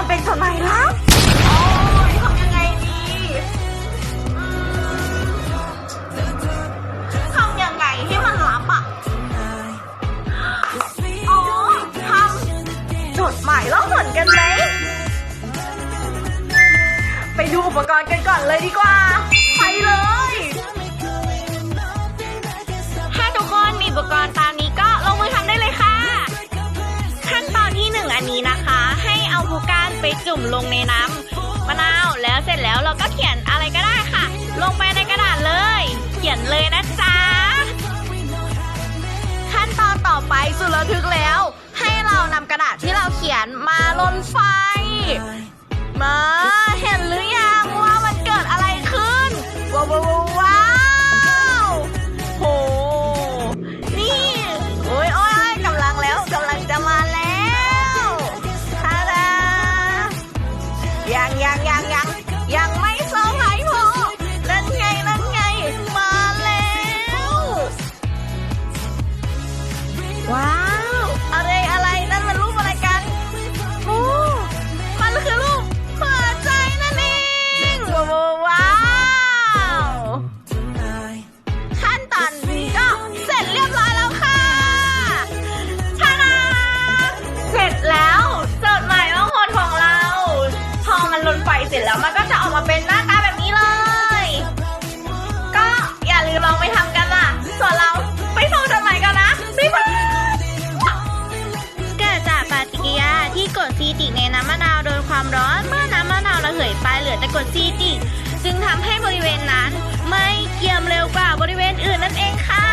ันเป็นตัวหนล่ะโอ้ยทำยังไงดีมทำยังไงให้มันรับอะอ๋ทำจดหมายแล้วเหมือนกันไหมไปดูอุปกรณ์กันก่อนเลยดีกว่า ไปเลย ผู้การไปจุ่มลงในน้ำมะนาวแล้วเสร็จแล้วเราก็เขียนอะไรก็ได้ค่ะ ลงไปในกระดาษเลย เขียนเลยนะจ๊ะขั้นตอนต่อไปสุดระทึกแล้ว ให้เรานำกระดาษที่เราเขียนมาลนไฟ มันก็จะออกมาเป็นหน้าตาแบบนี้เลย ก็อย่าลืมลองไปทำกันล่ะ ส่วนเราไปส่งจดหมายกันนะบ๊ายบายเกิดจากปฏิกิริยาที่กรดซีติกในน้ำมะนาวโดนความร้อน เมื่อน้ำมะนาวระเหยไปเหลือแต่กรดซีติกจึงทำให้บริเวณนั้น ไม่เกี่ยมเร็วกว่าบริเวณอื่นนั่นเองค่ะ